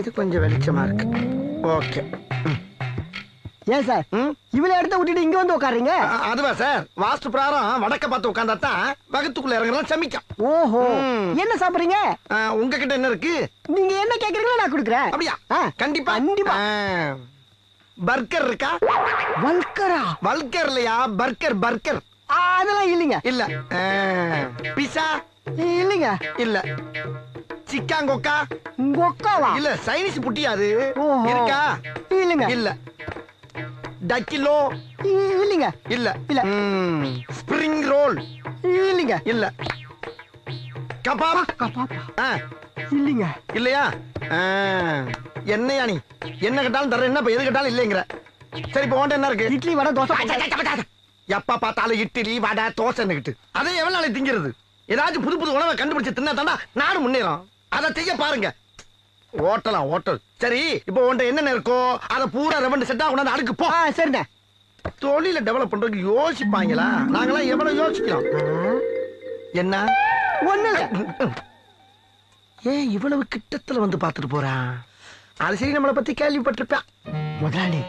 இது கொஞ்சம் வெளிச்சமா இருக்கு. ஓகே. ஏன் சார்? இவளை இடத்த விட்டுட்டு இங்க வந்து உட்காருங்க அதுவா சார். வாஸ்து பிரகாரம் வடக்க பார்த்து உட்காந்தா தான் வகுத்துக்குள்ள இறங்குறதா சமிக்கும். ஓஹோ. என்ன சாப்பிடுறீங்க? உங்ககிட்ட என்ன இருக்கு? நீங்க என்ன கேக்குறீங்களோ நான் கொடுக்குறேன். அப்படியா? கண்டிப்பா. கண்டிப்பா. பர்கர் இருக்கா? வல்கரா வல்கர் இல்லையா? Burger burger. அதெல்லாம் இல்லைங்க. இல்ல. பிசா? இல்லைங்க. இல்ல. சிக்காங்கொக்கா? உங்க அக்காவா இல்ல சைனீஸ் புட்டியா அது. ஓஹோ. இருக்கா? இல்லைங்க. இல்ல. டக்கிலோ இல்லைங்க. இல்ல. இல்ல. Spring roll. இல்லைங்க. இல்ல. கபாப். பாப்பா ஆ, இல்லைங்க. இல்லையா? என்னையா நீ? என்ன கேட்டாலும் தர என்ன இப்ப எது கேட்டாலும் இல்லைங்கிற. சரி இப்போ என்ன இருக்கு? இட்லி வடை தோசை எப்ப பார்த்தாலும் இட்லி வடை தோசை கிட்டு அதை எவ்வளவு நாளைக்கு திங்கிறது? ஏதாச்சும் புது புது உணவை கண்டுபிடிச்சு தின்னா தாண்டா நாடு முன்னேறும். அதை செய்ய பாருங்க. ஓட்டலாம் ஓட்டல். சரி இப்போ உன்ட்ட என்னென்ன இருக்கோ அதை பூரா ரெவண்டு செட்டா கொண்டாந்து அடுக்கு போ. சரிண்ணே. தொழில டெவலப் பண்றதுக்கு யோசிப்பாங்களா? நாங்களாம் எவ்வளவு யோசிக்கிறோம்? என்ன? ஒண்ணு இல்ல. ஏன் இவ்வளவு கிட்டத்துல வந்து பார்த்துட்டு போறான் அது சரி நம்மளை பத்தி கேள்விப்பட்டிருப்பான் முதலாளி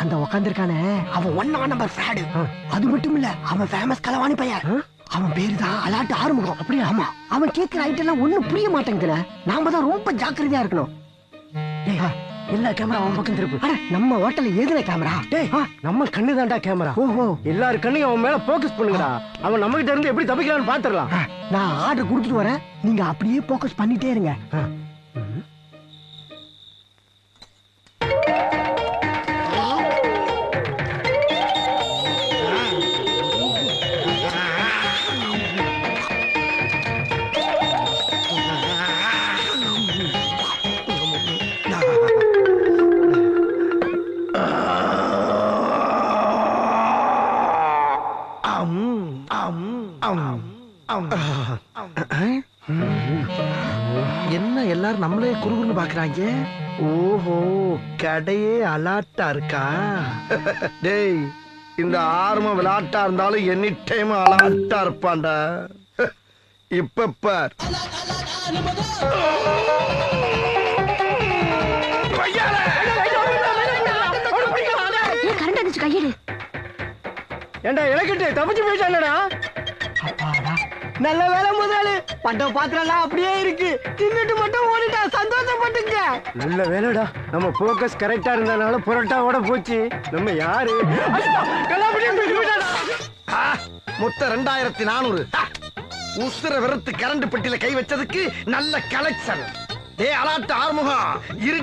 அந்த உக்காந்துருக்கானே அவன் ஒன்னா நம்பர் ஃப்ராடு அது மட்டும் இல்ல அவன் ஃபேமஸ் கலவாணி பையன். அவன் பேரு தான் அலாட்டு ஆறுமுகம். அப்படியே ஆமா. அவன் கேட்கிற ஐட்டம் எல்லாம் ஒண்ணும் புரிய மாட்டேங்குதுல. நாம தான் ரொம்ப ஜாக்கிரதையா இருக்கணும். எல்லா கேமரா அவன் பக்கம் திருப்பு. நம்ம ஹோட்டல்ல எதுல கேமரா டேய் நம்ம கண்ணு தான்டா கேமரா ஓஹோ. எல்லாரு கண்ணையும் அவன் மேல போக்கஸ் பண்ணுங்கடா. அவன் நம்ம கிட்ட இருந்து எப்படி தப்பிக்கலாம்னு பாத்துறலாம் ஆ, நான் ஆர்டர் கொடுத்துட்டு வரேன். நீங்க அப்படியே போக்கஸ் பண்ணிட்டே இருங்க. என்ன எல்லாரும் நம்மளே குறுகுறுன்னு பாக்குறாங்க? ஓஹோ கடையே அலாட்டா இருக்கா? டேய் இந்த ஆர்மம் விளையாட்டா இருந்தாலும் எனி டைம் அலாட்டா இருப்பான்டா. இப்ப பார். கரண்ட் அடிச்சு கையெடு. ஏண்டா இலக்கிட்டு தப்பிச்சு போயிட்டானடா. நல்ல வேலை முதலாளி. பண்ட பாத்திரம் அப்படியே இருக்கு. தின்னுட்டு மட்டும் ஓடிட்டா சந்தோஷப்பட்டுங்க. நல்ல வேலைடா. நம்ம போக்கஸ் கரெக்டா இருந்தனால புரட்டாவோட போச்சு. நம்ம யாரு? மொத்தம் ரெண்டாயிரத்தி நானூறு. உசுர வெறுத்து கரண்ட் பெட்டியில கை வச்சதுக்கு நல்ல கலெக்ஷன் ஏ அலாட்டு ஆறுமுகம். இரு